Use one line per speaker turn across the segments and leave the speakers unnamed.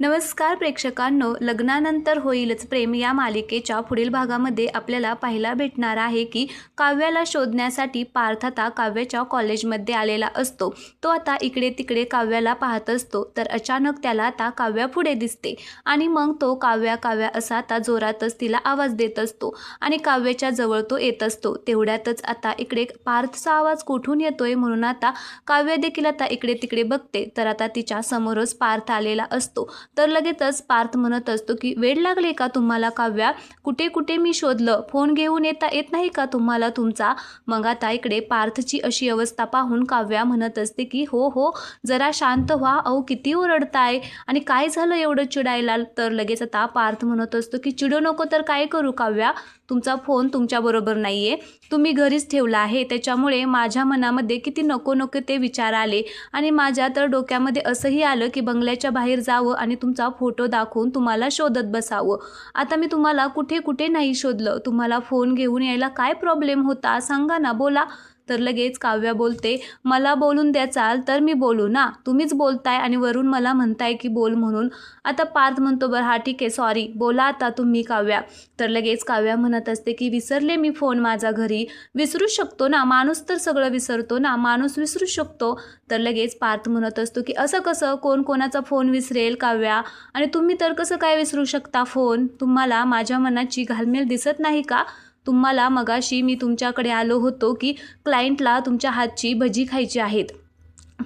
नमस्कार प्रेक्षकांनो लग्नानंतर होईलच प्रेम या मालिकेच्या पुढील भागामध्ये आपल्याला पाहायला भेटणार आहे की काव्याला शोधण्यासाठी पार्थ आता काव्याच्या कॉलेजमध्ये आलेला असतो. तो आता इकडे तिकडे काव्याला पाहत असतो तर अचानक त्याला आता काव्या पुढे दिसते आणि मग तो काव्या काव्या असा आता जोरातच तिला आवाज देत असतो आणि काव्याच्या जवळ तो येत असतो. तेवढ्यातच आता इकडे पार्थचा आवाज कुठून येतोय म्हणून आता काव्य देखील आता इकडे तिकडे बघते. तर आता तिच्या समोरच पार्थ आलेला असतो. तर लगेचच पार्थ म्हणत असतो की वेळ लागले का तुम्हाला काव्या? कुठे कुठे मी शोधलं? फोन घेऊन येता येत नाही का तुम्हाला तुमचा? मग आता इकडे पार्थची अशी अवस्था पाहून काव्या म्हणत असते की हो हो जरा शांत व्हा. अहो किती ओरडताय. आणि काय झालं एवढं चिडायला? तर लगेच आता पार्थ म्हणत असतो की चिडू नको तर काय करू काव्या? तुमचा फोन तुमच्याबरोबर नाही आहे तुम्ही घरीच ठेवला आहे. त्याच्यामुळे माझ्या मनामध्ये किती नको नको ते विचार आले. आणि माझ्या तर डोक्यामध्ये असंही आलं की बंगल्याच्या बाहेर जावं आणि तुमचा फोटो दाखवून तुम्हाला शोधत बसावं. आता मी तुम्हाला कुठे कुठे नाही शोधलं. तुम्हाला फोन घेऊन यायला काय प्रॉब्लेम होता? सांगा ना बोला. तर लगेच काव्या बोलते मला बोलून द्याचाल तर मी बोलू ना? तुम्हीच बोलताय आणि वरून मला म्हणताय की बोल म्हणून. आता पार्थ म्हणतो बरं हा ठीक आहे सॉरी बोला आता तुम्ही काव्या. तर लगेच काव्या म्हणत असते की विसरले मी फोन माझा घरी. विसरू शकतो ना? माणूस तर सगळं विसरतो ना? माणूस विसरू शकतो. तर लगेच पार्थ म्हणत असतो की असं कसं? कोण कोणाचा फोन विसरेल काव्या? आणि तुम्ही तर कसं काय विसरू शकता फोन तुम्हाला माझ्या मनाची घालमेल दिसत नाही का? तुम्हाला मगाशी मी तुमच्याकडे आलो होतो की क्लायंटला तुमच्या हातची भजी खायची आहेत.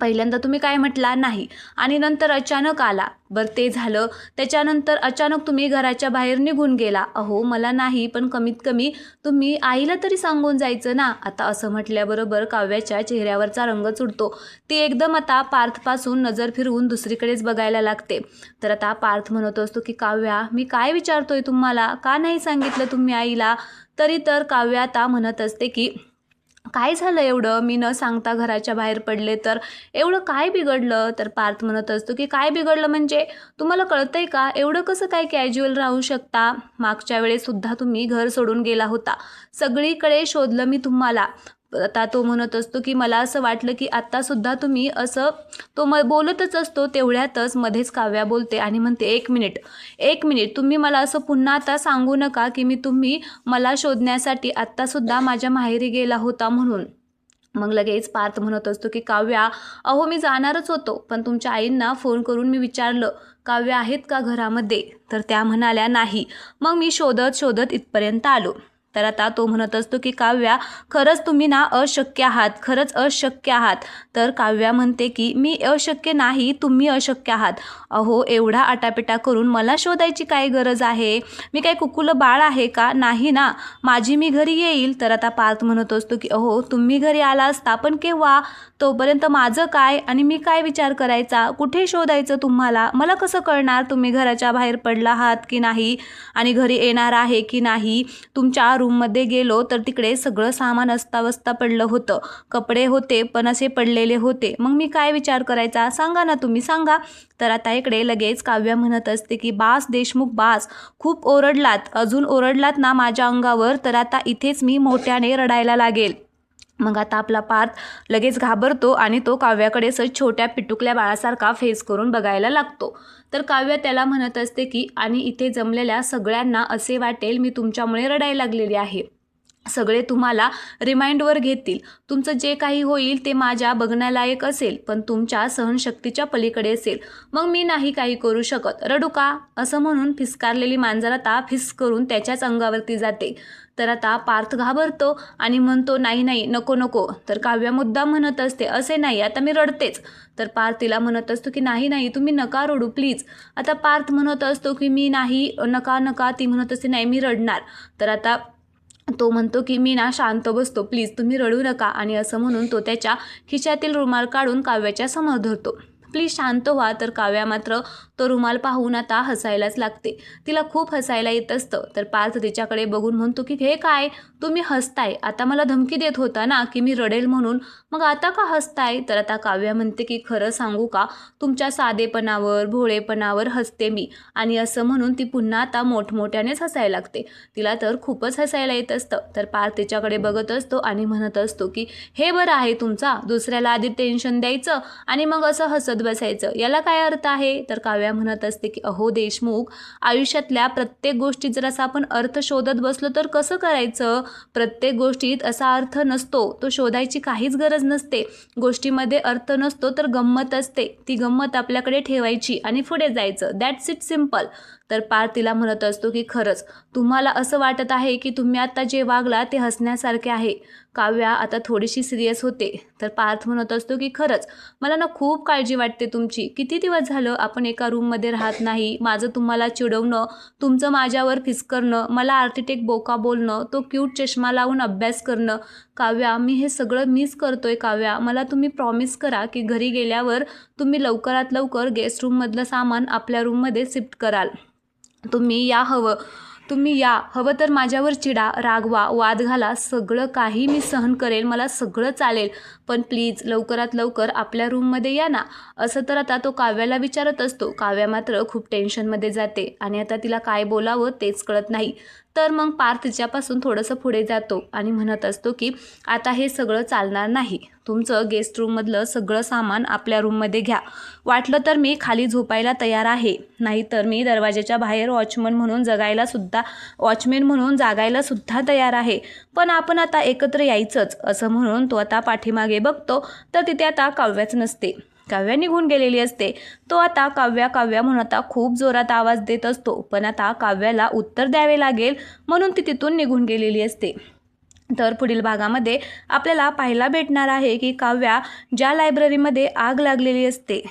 पहिल्यांदा तुम्ही काय म्हटला? नाही. आणि नंतर अचानक आला. बरं ते झालं. त्याच्यानंतर अचानक तुम्ही घराच्या बाहेर निघून गेला. अहो मला नाही पण कमीत कमी तुम्ही आईला तरी सांगून जायचं ना. आता असं म्हटल्याबरोबर काव्याच्या चेहऱ्यावरचा रंग चुडतो. ती एकदम आता पार्थपासून नजर फिरवून दुसरीकडेच बघायला लागते. तर आता पार्थ म्हणत असतो की काव्या मी काय विचारतोय तुम्हाला? का नाही सांगितलं तुम्ही आईला? तरी तर काव्या आता म्हणत असते की काय झालं एवढं? मी न सांगता घराच्या बाहेर पडले तर एवढं काय बिघडलं? तर पार्थ म्हणत असतो की काय बिघडलं म्हणजे? तुम्हाला कळतंय का? एवढं कसं काय कॅज्युअल राहू शकता? मागच्या वेळेसुद्धा तुम्ही घर सोडून गेला होता. सगळीकडे शोधलं मी तुम्हाला. आता तो म्हणत असतो की मला असं वाटलं की आत्तासुद्धा तुम्ही असं तो म बोलतच असतो तेवढ्यातच मध्येच काव्या बोलते आणि म्हणते एक मिनिट एक मिनिट तुम्ही मला असं पुन्हा आता सांगू नका की मी तुम्ही मला शोधण्यासाठी आत्तासुद्धा माझ्या माहेरी गेला होता म्हणून. मग लगेच पार्थ म्हणत असतो की काव्या अहो मी जाणारच होतो पण तुमच्या आईंना फोन करून मी विचारलं काव्या आहेत का घरामध्ये? तर त्या म्हणाल्या नाही. मग मी शोधत शोधत इथपर्यंत आलो. तर आता तो म्हणत असतो की काव्या खरंच तुम्ही ना अशक्य आहात खरंच अशक्य आहात. तर काव्या म्हणते की मी अशक्य नाही तुम्ही अशक्य आहात. अहो एवढा आटापिटा करून मला शोधायची काय गरज आहे? मी काय कुकुलं बाळ आहे का? नाही ना. माझी मी घरी येईल. तर आता पार्थ म्हणत असतो की अहो तुम्ही घरी आला असता पण केव्हा? तोपर्यंत माझं काय आणि मी काय विचार करायचा? कुठे शोधायचं तुम्हाला? मला कसं कळणार तुम्ही घराच्या बाहेर पडला आहात की नाही? आणि घरी येणार आहे की नाही? तुमच्या रूममध्ये गेलो तर तिकडे सगळं सामान अस्तावस्ता पडलं होतं. कपडे होते पण असे पडलेले होते. मग मी काय विचार करायचा? सांगा ना तुम्ही सांगा. तर आता इकडे लगेच काव्य म्हणत असते की बास देशमुख बास. खूप ओरडलात. अजून ओरडलात ना माझ्या अंगावर तर आता इथेच मी मोठ्याने रडायला लागेल. मग आता आपला पार्थ लगेच घाबरतो आणि तो काव्याकडे असं छोट्या पिटुकल्या बाळासारखा फेस करून बघायला लागतो. तर काव्य त्याला म्हणत असते की आणि इथे जमलेल्या सगळ्यांना असे वाटेल मी तुमच्यामुळे रडायला लागलेली आहे. सगळे तुम्हाला रिमाइंडवर घेतील. तुमचं जे काही होईल ते माझ्या बघण्यालायक असेल पण तुमच्या सहनशक्तीच्या पलीकडे असेल. मग मी नाही काही करू शकत. रडू का? असं म्हणून फिसकारलेली मांजर आता फिस करून त्याच्याच अंगावरती जाते. तर आता पार्थ घाबरतो आणि म्हणतो नाही नाही नको नको. तर काव्या मुद्दा म्हणत असते असे नाही आता मी रडतेच. तर पार्थ तिला म्हणत असतो की नाही नाही तुम्ही नका रडू प्लीज आता पार्थ म्हणत असतो की मी नाही नका नका. ती म्हणत असते नाही मी रडणार. तर आता तो म्हणतो की मी ना शांत बसतो. प्लीज तुम्ही रडू नका. आणि असं म्हणून तो त्याच्या खिशातील रुमाल काढून काव्याच्या समोर धरतो. प्लीज शांत व्हा तर काव्या मात्र तो रुमाल पाहून आता हसायलाच लागते. तिला खूप हसायला येत असतं. तर पार्थ तिच्याकडे बघून म्हणतो की हे काय? तुम्ही हसताय. आता मला धमकी देत होता ना की मी रडेल म्हणून. मग आता का हसताय? तर आता काव्या म्हणते की खरं सांगू का? तुमच्या साधेपणावर भोळेपणावर हसते मी. आणि असं म्हणून ती पुन्हा आता मोठमोठ्यानेच हसायला लागते. तिला तर खूपच हसायला येत असतं. तर पार्थ तिच्याकडे बघत असतो आणि म्हणत असतो की हे बरं आहे तुमचा. दुसऱ्याला आधी टेन्शन द्यायचं आणि मग असं हसत बसायचं. याला काय अर्थ आहे? तर काव्या म्हणत असते की अहो देशमुख आयुष्यातल्या प्रत्येक गोष्टीत जर असा आपण अर्थ शोधत बसलो तर कसं करायचं? प्रत्येक गोष्टीत असा अर्थ नसतो. तो शोधायची काहीच गरज नसते. गोष्टीमध्ये अर्थ नसतो तर गंमत असते. ती गंमत आपल्याकडे ठेवायची आणि पुढे जायचं. दॅट्स इट सिंपल तर पार तिला म्हणत असतो की खरंच तुम्हाला असं वाटत आहे की तुम्ही आता जे वागला ते हसण्यासारखे आहे. काव्या आता थोडीशी सिरियस होते. तर पार्थ म्हणत असतो की खरंच मला ना खूप काळजी वाटते तुमची. किती दिवस झालं आपण एका रूममध्ये राहत नाही. माझं तुम्हाला चिडवणं तुमचं माझ्यावर फिसकरणं मला आर्टिटेक्ट बोका बोलणं तो क्यूट चष्मा लावून अभ्यास करणं. काव्या मी हे सगळं मिस करतोय काव्या. मला तुम्ही प्रॉमिस करा की घरी गेल्यावर तुम्ही लवकरात लवकर गेस्ट रूममधलं सामान आपल्या रूममध्ये शिफ्ट कराल. तुम्ही या हवं. तुम्ही या. हवं तर माझ्यावर चिडा रागवा वाद घाला. सगळं काही मी सहन करेल मला सगळं चालेल. पण प्लीज लवकरात लवकर आपल्या रूममध्ये या ना. असं तर आता तो काव्याला विचारत असतो. काव्या मात्र खूप टेन्शनमध्ये जाते. आणि आता तिला काय बोलावं तेच कळत नाही. तर मग पार्थ तिच्यापासून थोडंसं पुढे जातो आणि म्हणत असतो की आता हे सगळं चालणार नाही. तुमचं गेस्ट रूममधलं सगळं सामान आपल्या रूममध्ये घ्या. वाटलं तर मी खाली झोपायला तयार आहे. नाहीतर मी दरवाजाच्या बाहेर वॉचमन म्हणून जगायला सुद्धा वॉचमॅन म्हणून जागायला सुद्धा तयार आहे. पण आपण आता एकत्र यायचंच असं म्हणून तो आता पाठीमागे बघतो तर तिथे आता काव्याच नसते. काव्या निघून गेलेली असते. तो आता काव्या काव्या म्हणून आता खूप जोरात आवाज देत असतो. पण आता काव्याला उत्तर द्यावे लागेल म्हणून ती तिथून निघून गेलेली असते. तर पुढील भागामध्ये आपल्याला पाहायला भेटणार आहे की काव्या ज्या लायब्ररीमध्ये आग लागलेली असते.